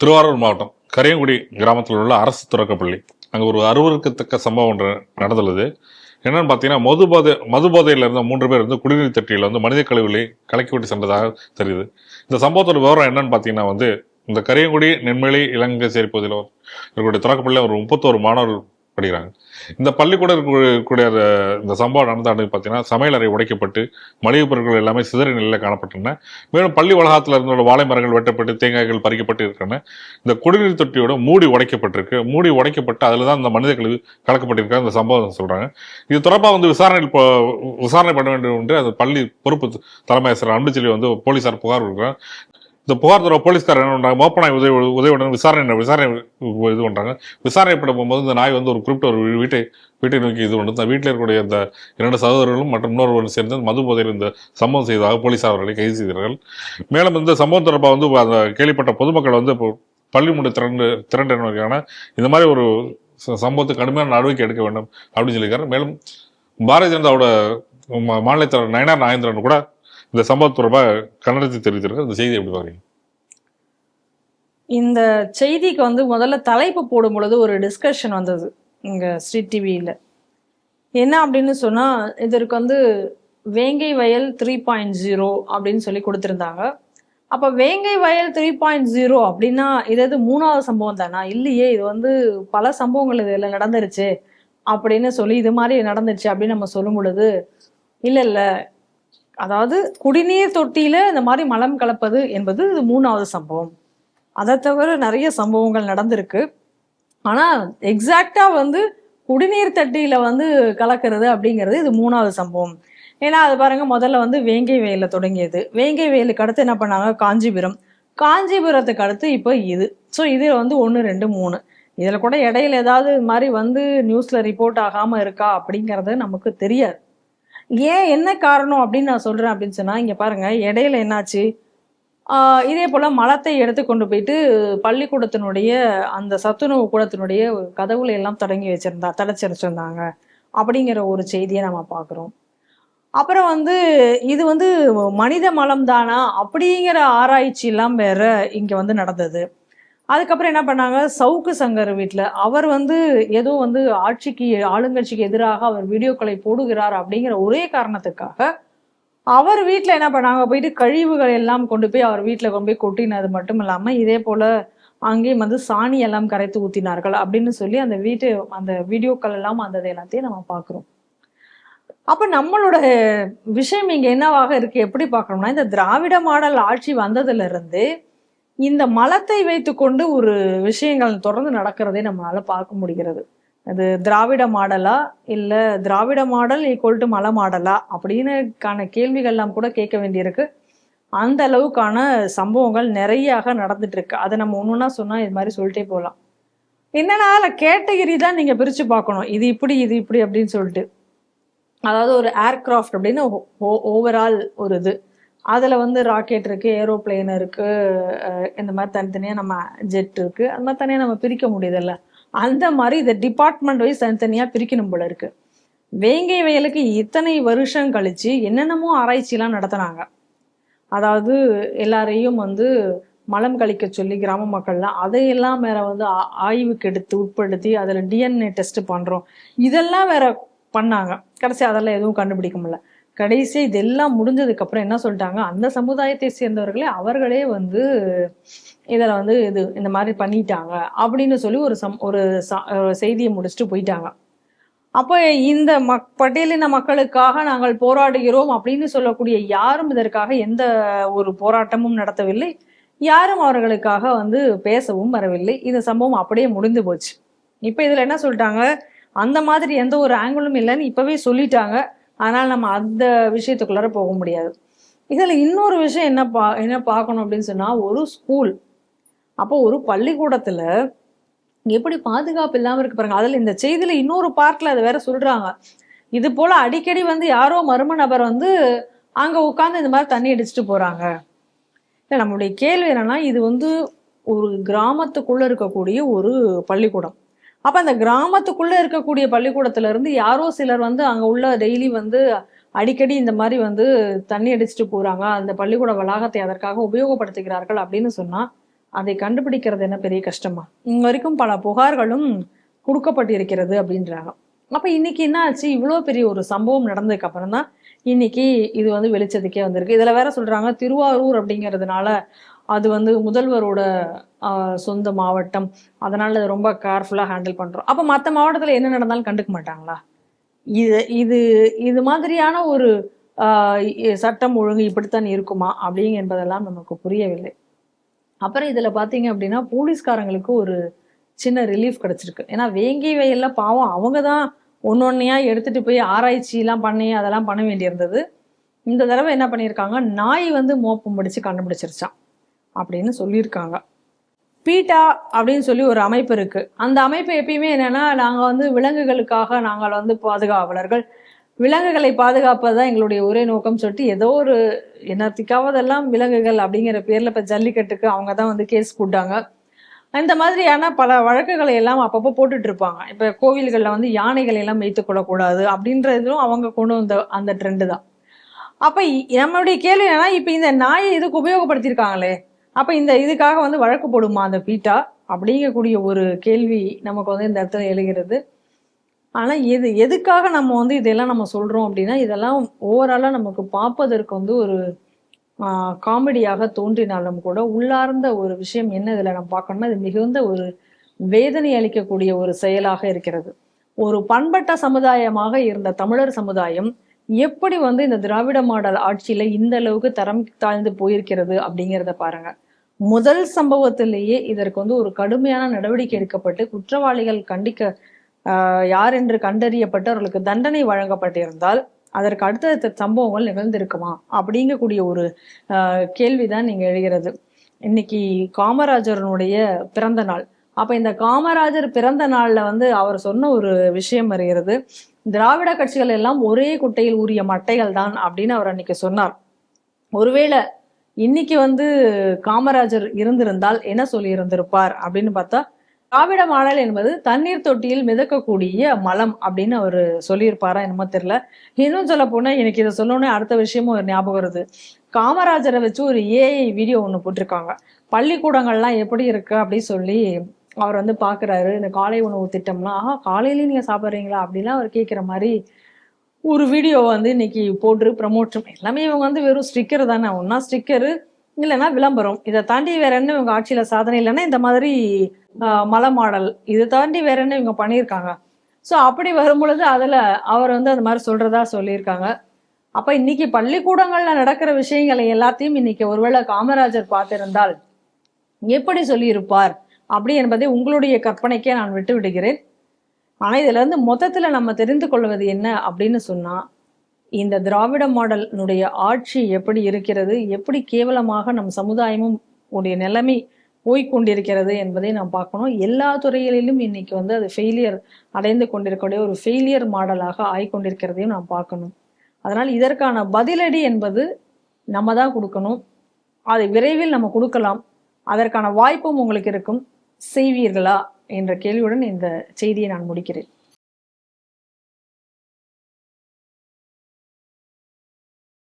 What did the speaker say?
திருவாரூர் மாவட்டம் கரியங்குடி கிராமத்தில் உள்ள அரசு தொடக்கப்பள்ளி அங்கே ஒரு அருவருக்கத்தக்க சம்பவம் ஒன்று நடந்துள்ளது. என்னன்னு பார்த்தீங்கன்னா மது போதை மது போதையில் இருந்த மூன்று பேர் வந்து குடிநீர் தொட்டியில் வந்து மனித கழிவுகளை கலக்கி விட்டு சென்றதாக தெரியுது. இந்த சம்பவத்தோட விவரம் என்னன்னு பார்த்தீங்கன்னா வந்து இந்த கரியங்குடி நென்மேலி இலங்கை சேரி பகுதியில் இருக்கக்கூடிய தொடக்கப்பள்ளியில் ஒரு முப்பத்தோரு மாணவர்கள் படிக்கிறாங்க. இந்த பள்ளிக்கூட இருக்கக்கூடிய அந்த- இந்த சம்பவம் நடந்த அன்னைக்கு பார்த்தீங்கன்னா சமையலறை உடைக்கப்பட்டு மளிகைப் பொருட்கள் எல்லாமே சிதற நிலையில் காணப்பட்டன மேலும் பள்ளி வளாகத்தில் இருந்த வாழை மரங்கள் வெட்டப்பட்டு தேங்காய்கள் பறிக்கப்பட்டு இருக்கின்றன. இந்த குடிநீர் தொட்டியோட மூடி உடைக்கப்பட்டிருக்கு. மூடி உடைக்கப்பட்டு அதில் தான் இந்த மனித கழிவு கலக்கப்பட்டிருக்க இந்த சம்பவம் சொல்கிறாங்க இது தொடர்பாக வந்து விசாரணையில் விசாரணை பண்ண வேண்டும் என்று அந்த பள்ளி பொறுப்பு தலைமை ஆசிரியர் அன்புச்செல்வி வந்து போலீஸார் புகார் கொடுக்குறாங்க இந்த புகார் தர போலீஸ்கார் என்ன பண்ணுறாங்க மோப்ப உதவி உதவியுடன் விசாரணை விசாரணை இது பண்ணுறாங்க விசாரணை பண்ண போகும்போது இந்த நாய் வந்து ஒரு குறிப்பிட்ட ஒரு வீட்டை வீட்டை நோக்கி இது பண்ணுறது அந்த வீட்டில் இருக்கக்கூடிய இந்த இரண்டு சகோதரர்களும் மற்றும் இன்னொருவரும் சேர்ந்து மது போதையில் இந்த சம்பவம் செய்ததாக போலீசார் அவர்களை கைது செய்தார்கள். மேலும் இந்த சம்பவம் தொடர்பாக வந்து அந்த கேள்விப்பட்ட பொதுமக்கள் வந்து இப்போ பள்ளி முடி திரண்டு திரண்டினருக்கான இந்த மாதிரி ஒரு ச- சம்பவத்துக்கு கடுமையான நடவடிக்கை எடுக்க வேண்டும் அப்படின்னு சொல்லியிருக்காரு. மேலும் பாரதிய ஜனதாவோட மா- மாநில தலைவர் நயனார் நாகேந்திரன் கூட இந்த சம்பவம் தொடர்பாக கண்டனத்தை தெரிவித்திருக்க இந்த செய்தி எப்படி பாருங்க இந்த செய்திக்கு வந்து முதல்ல தலைப்பு போடும் பொழுது ஒரு டிஸ்கஷன் வந்தது இங்க ஸ்ட்ரீட் டிவியில என்ன அப்படின்னு சொன்னா இதற்கு வந்து வேங்கை வயல் த்ரீ பாயிண்ட் ஜீரோ அப்படின்னு சொல்லி கொடுத்துருந்தாங்க. அப்ப வேங்கை வயல் த்ரீ பாயிண்ட் ஜீரோ அப்படின்னா இது எது மூணாவது சம்பவம் தானா? இல்லையே இது வந்து பல சம்பவங்கள் இதுல நடந்துருச்சு அப்படின்னு சொல்லி இது மாதிரி நடந்துச்சு அப்படின்னு நம்ம சொல்லும் பொழுது இல்ல இல்ல அதாவது குடிநீர் தொட்டியில இந்த மாதிரி மலம் கலப்பது என்பது இது மூணாவது சம்பவம். அதை தவிர நிறைய சம்பவங்கள் நடந்திருக்கு. ஆனா எக்ஸாக்டா வந்து குடிநீர் தட்டியில வந்து கலக்கிறது அப்படிங்கிறது இது மூணாவது சம்பவம். ஏன்னா அது பாருங்க முதல்ல வந்து வேங்கை வயல்ல தொடங்கியது. வேங்கை வயலுக்கு அடுத்து என்ன பண்ணாங்க? காஞ்சிபுரம். காஞ்சிபுரத்துக்கு அடுத்து இப்போ இது. ஸோ இது வந்து ஒன்று ரெண்டு மூணு. இதில் கூட இடையில ஏதாவது இது மாதிரி வந்து நியூஸில் ரிப்போர்ட் ஆகாமல் இருக்கா அப்படிங்கிறது நமக்கு தெரியாது. ஏன் என்ன காரணம் அப்படின்னு நான் சொல்கிறேன் அப்படின்னு சொன்னால் இங்கே பாருங்கள் இடையில என்னாச்சு? இதே போல் மலத்தை எடுத்து கொண்டு போயிட்டு பள்ளிக்கூடத்தினுடைய அந்த சத்துணவு கூடத்தினுடைய கதவுல எல்லாம் தொடங்கி வச்சுருந்தா தடைச்சி வச்சுருந்தாங்க அப்படிங்கிற ஒரு செய்தியை நம்ம பார்க்குறோம். அப்புறம் வந்து இது வந்து மனித மலம் தானா அப்படிங்கிற ஆராய்ச்சி எல்லாம் வேற இங்கே வந்து நடந்தது. அதுக்கப்புறம் என்ன பண்ணாங்க? சவுக்கு சங்கர் வீட்டில் அவர் வந்து ஏதோ வந்து ஆட்சிக்கு ஆளுங்கட்சிக்கு எதிராக அவர் வீடியோக்களை போடுகிறார் அப்படிங்கிற ஒரே காரணத்துக்காக அவர் வீட்டில் என்ன பண்ணாங்க? போயிட்டு கழிவுகள் எல்லாம் கொண்டு போய் அவர் வீட்டில் கொண்டு போய் கொட்டினது மட்டும் இல்லாமல் இதே போல் அங்கேயும் வந்து சாணி எல்லாம் கரைத்து ஊத்தினார்கள் அப்படின்னு சொல்லி அந்த வீட்டு அந்த வீடியோக்கள் எல்லாம் வந்தது எல்லாத்தையும் நம்ம பார்க்குறோம். அப்போ நம்மளோட விஷயம் இங்கே என்னவாக இருக்குது எப்படி பார்க்கணும்னா இந்த திராவிட மாடல் ஆட்சி வந்ததுலேருந்து இந்த மலத்தை வைத்துக்கொண்டு ஒரு விஷயங்கள் தொடர்ந்து நடக்கிறதை நம்மளால பார்க்க முடிகிறது. அது திராவிட மாடலா இல்ல திராவிட மாடல் ஈக்குவல் டு மல மாடலா அப்படின்னுக்கான கேள்விகள்லாம் கூட கேட்க வேண்டியிருக்கு. அந்த அளவுக்கான சம்பவங்கள் நிறையாக நடந்துட்டு இருக்கு அதை நம்ம ஒன்றுனா சொன்னா இது மாதிரி சொல்லிட்டே போகலாம் என்னன்னா கேட்டகிரி தான் நீங்க பிரிச்சு பார்க்கணும். இது இப்படி இது இப்படி அப்படின்னு சொல்லிட்டு. அதாவது ஒரு ஏர்கிராஃப்ட் அப்படின்னு ஓவரால் ஒரு இது. அதில் வந்து ராக்கெட் இருக்குது ஏரோப்ளேன் இருக்குது இந்த மாதிரி தனித்தனியாக நம்ம ஜெட் இருக்குது அந்த மாதிரி தனியாக நம்ம பிரிக்க முடியுதுல்ல. அந்த மாதிரி இந்த டிபார்ட்மெண்ட் வைஸ் தனித்தனியாக பிரிக்கணும் போல இருக்கு. வேங்கை வயலுக்கு இத்தனை வருஷம் கழித்து என்னென்னமோ ஆராய்ச்சிலாம் நடத்துனாங்க. அதாவது எல்லாரையும் வந்து மலம் கழிக்க சொல்லி கிராம மக்கள்லாம் அதையெல்லாம் வேற வந்து ஆ- ஆய்வுக்கு எடுத்து உட்படுத்தி அதில் டிஎன்ஏ டெஸ்ட் பண்ணுறோம் இதெல்லாம் வேற பண்ணாங்க. கடைசி அதெல்லாம் எதுவும் கண்டுபிடிக்க முடியல. கடைசி இதெல்லாம் முடிஞ்சதுக்கு அப்புறம் என்ன சொல்லிட்டாங்க? அந்த சமுதாயத்தை சேர்ந்தவர்களே அவர்களே வந்து இதில் வந்து இது இந்த மாதிரி பண்ணிட்டாங்க அப்படின்னு சொல்லி ஒரு சம் ஒரு ஒரு செய்தியை முடிச்சுட்டு போயிட்டாங்க. அப்போ இந்த மக் பட்டியலின மக்களுக்காக நாங்கள் போராடுகிறோம் அப்படின்னு சொல்லக்கூடிய யாரும் இதற்காக எந்த ஒரு போராட்டமும் நடத்தவில்லை. யாரும் அவர்களுக்காக வந்து பேசவும் வரவில்லை. இந்த சம்பவம் அப்படியே முடிந்து போச்சு. இப்போ இதில் என்ன சொல்லிட்டாங்க? அந்த மாதிரி எந்த ஒரு ஆங்கிளும் இல்லைன்னு இப்பவே சொல்லிட்டாங்க. அதனால் நம்ம அந்த விஷயத்துக்குள்ளார போக முடியாது. இதில் இன்னொரு விஷயம் என்ன பா என்ன பார்க்கணும் அப்படின்னு சொன்னால் ஒரு ஸ்கூல் அப்போ ஒரு பள்ளிக்கூடத்தில் எப்படி பாதுகாப்பு இல்லாமல் இருக்கு பாருங்க. அதில் இந்த செய்தியில் இன்னொரு பார்ட்டில் அதை வேற சொல்கிறாங்க இது போல் அடிக்கடி வந்து யாரோ மர்ம நபர் வந்து அங்கே உட்காந்து இந்த மாதிரி தண்ணி அடிச்சுட்டு போகிறாங்க இல்லை நம்மளுடைய கேள்வி என்னன்னா இது வந்து ஒரு கிராமத்துக்குள்ளே இருக்கக்கூடிய ஒரு பள்ளிக்கூடம். அப்ப அந்த கிராமத்துக்குள்ள இருக்கக்கூடிய பள்ளிக்கூடத்துல இருந்து யாரோ சிலர் வந்து அங்க உள்ள டெய்லி வந்து அடிக்கடி இந்த மாதிரி வந்து தண்ணி அடிச்சுட்டு போறாங்க. அந்த பள்ளிக்கூட வளாகத்தை அதற்காக உபயோகப்படுத்துகிறார்கள் அப்படின்னு சொன்னா அதை கண்டுபிடிக்கிறது என்ன பெரிய கஷ்டமா? இங்க வரைக்கும் பல புகார்களும் கொடுக்கப்பட்டிருக்கிறது அப்படின்றாங்க. அப்ப இன்னைக்கு என்ன ஆச்சு? இவ்வளோ பெரிய ஒரு சம்பவம் நடந்ததுக்கு அப்புறம் தான் இன்னைக்கு இது வந்து வெளிச்சத்துக்கே வந்திருக்கு. இதுல வேற சொல்றாங்க திருவாரூர் அப்படிங்கிறதுனால அது வந்து முதல்வரோட சொந்த மாவட்டம். அதனால அதை ரொம்ப கேர்ஃபுல்லா ஹேண்டில் பண்றோம். அப்ப மற்ற மாவட்டத்துல என்ன நடந்தாலும் கண்டுக்க மாட்டாங்களா? இது இது இது மாதிரியான ஒரு ஆஹ், சட்டம் ஒழுங்கு இப்படித்தான் இருக்குமா? அப்படிங்க என்பதெல்லாம் நமக்கு புரியவில்லை. அப்புறம் இதுல பாத்தீங்க அப்படின்னா போலீஸ்காரங்களுக்கு ஒரு சின்ன ரிலீஃப் கிடைச்சிருக்கு. ஏன்னா வேங்கி வயலில் பாவம் அவங்க தான் ஒன்னொன்னையா எடுத்துட்டு போய் ஆராய்ச்சி எல்லாம் பண்ணி அதெல்லாம் பண்ண வேண்டியிருந்தது. இந்த தடவை என்ன பண்ணியிருக்காங்க? நாய் வந்து மோப்பம் முடிச்சு கண்டுபிடிச்சிருச்சான் அப்படின்னு சொல்லியிருக்காங்க. பீட்டா அப்படின்னு சொல்லி ஒரு அமைப்பு இருக்கு. அந்த அமைப்பு எப்பயுமே என்னன்னா நாங்கள் வந்து விலங்குகளுக்காக நாங்கள் வந்து பாதுகாவலர்கள். விலங்குகளை பாதுகாப்பது தான் எங்களுடைய ஒரே நோக்கம் சொல்லிட்டு ஏதோ ஒரு என்னத்துக்காவதெல்லாம் விலங்குகள் அப்படிங்கிற பேர்ல இப்ப ஜல்லிக்கட்டுக்கு அவங்க தான் வந்து கேஸ் போட்டாங்க. இந்த மாதிரியான பல வழக்குகளை எல்லாம் அப்பப்போ போட்டுட்டு இருப்பாங்க. இப்ப கோவில்களில் வந்து யானைகளை எல்லாம் வைத்துக் கொள்ளக்கூடாது அப்படின்றதும் அவங்க கொண்டு வந்த அந்த ட்ரெண்டு தான். அப்ப நம்மளுடைய கேள்வி என்னன்னா இப்ப இந்த நாயை இதுக்கு உபயோகப்படுத்தியிருக்காங்களே? அப்போ இந்த இதுக்காக வந்து வழக்கு போடுமா அந்த பீட்டா? அப்படிங்கக்கூடிய ஒரு கேள்வி நமக்கு வந்து இந்த இடத்துல எழுகிறது. ஆனால் எது எதுக்காக நம்ம வந்து இதெல்லாம் நம்ம சொல்கிறோம் அப்படின்னா இதெல்லாம் ஓவராலாக நமக்கு பார்ப்பதற்கு வந்து ஒரு காமெடியாக தோன்றினாலும் கூட உள்ளார்ந்த ஒரு விஷயம் என்ன இதில் நம்ம பார்க்கணும்னா இது மிகுந்த ஒரு வேதனை அளிக்கக்கூடிய ஒரு செயலாக இருக்கிறது. ஒரு பண்பட்ட சமுதாயமாக இருந்த தமிழர் சமுதாயம் எப்படி வந்து இந்த திராவிட மாடல் ஆட்சியில இந்த அளவுக்கு தரம் தாழ்ந்து போயிருக்கிறது அப்படிங்கிறத பாருங்க. முதல் சம்பவத்திலேயே இதற்கு வந்து ஒரு கடுமையான நடவடிக்கை எடுக்கப்பட்டு குற்றவாளிகள் கண்டிக்க ஆஹ், யார் என்று கண்டறியப்பட்டு அவர்களுக்கு தண்டனை வழங்கப்பட்டிருந்தால் அதற்கு அடுத்த சம்பவங்கள் நிகழ்ந்திருக்குமா? அப்படிங்கக்கூடிய ஒரு ஆஹ், கேள்விதான் நீங்க எழுகிறது. இன்னைக்கு காமராஜரனுடைய பிறந்த நாள். அப்ப இந்த காமராஜர் பிறந்த நாள்ல வந்து அவர் சொன்ன ஒரு விஷயம் வருகிறது. திராவிட கட்சிகள் எல்லாம் ஒரே குட்டையில் ஊறிய மட்டைகள் தான் அப்படின்னு அவர் அன்னைக்கு சொன்னார். ஒருவேளை இன்னைக்கு வந்து காமராஜர் இருந்திருந்தால் என்ன சொல்லி இருந்திருப்பார் அப்படின்னு பார்த்தா திராவிட மாடல் என்பது தண்ணீர் தொட்டியில் மிதக்கக்கூடிய மலம் அப்படின்னு அவர் சொல்லியிருப்பாரா என்னமோ தெரியல. இன்னும் சொல்ல போனா எனக்கு இதை சொல்லணும்னு அடுத்த விஷயமும் ஒரு ஞாபகம் வருது. காமராஜரை வச்சு ஒரு ஏஐ வீடியோ ஒன்று போட்டிருக்காங்க. பள்ளிக்கூடங்கள்லாம் எப்படி இருக்கு அப்படின்னு சொல்லி அவர் வந்து பாக்குறாரு இந்த காலை உணவு திட்டம்லாம் ஆஹா காலையிலயும் நீங்க சாப்பிட்றீங்களா? அப்படிலாம் அவர் கேட்குற மாதிரி ஒரு வீடியோ வந்து இன்னைக்கு போட்டு ப்ரமோஷன் எல்லாமே இவங்க வந்து வெறும் ஸ்டிக்கர் தானே. ஒன்னா ஸ்டிக்கரு இல்லைன்னா விளம்பரம். இதை தாண்டி வேற என்ன இவங்க ஆட்சியில சாதனை இல்லைன்னா இந்த மாதிரி ஆஹ், மலை மாடல். இதை தாண்டி வேற என்ன இவங்க பண்ணியிருக்காங்க? ஸோ அப்படி வரும்பொழுது அதில் அதுல அவர் வந்து அந்த மாதிரி சொல்றதா சொல்லியிருக்காங்க. அப்ப இன்னைக்கு பள்ளிக்கூடங்கள்ல நடக்கிற விஷயங்களை எல்லாத்தையும் இன்னைக்கு ஒருவேளை காமராஜர் பார்த்திருந்தால் எப்படி சொல்லியிருப்பார்? அப்படி என்பதை உங்களுடைய கற்பனைக்கே நான் விட்டு விடுகிறேன் ஆனால் இதுல இருந்து மொத்தத்துல நம்ம தெரிந்து கொள்வது என்ன அப்படின்னு சொன்னா இந்த திராவிட மாடலினுடைய ஆட்சி எப்படி இருக்கிறது எப்படி கேவலமாக நம் சமுதாயமும் உடைய நிலைமை போய்கொண்டிருக்கிறது என்பதை நாம் பார்க்கணும். எல்லா துறைகளிலும் இன்னைக்கு வந்து அது ஃபெயிலியர் அடைந்து கொண்டிருக்கக்கூடிய ஒரு ஃபெயிலியர் மாடலாக ஆய்கொண்டிருக்கிறதையும் நாம் பார்க்கணும். அதனால் இதற்கான பதிலடி என்பது நம்ம தான் கொடுக்கணும். அதை விரைவில் நம்ம கொடுக்கலாம். அதற்கான வாய்ப்பும் உங்களுக்கு இருக்கும். செய்வீர்களா? என்ற கேள்வியுடன் இந்த செய்தியை நான் முடிக்கிறேன்.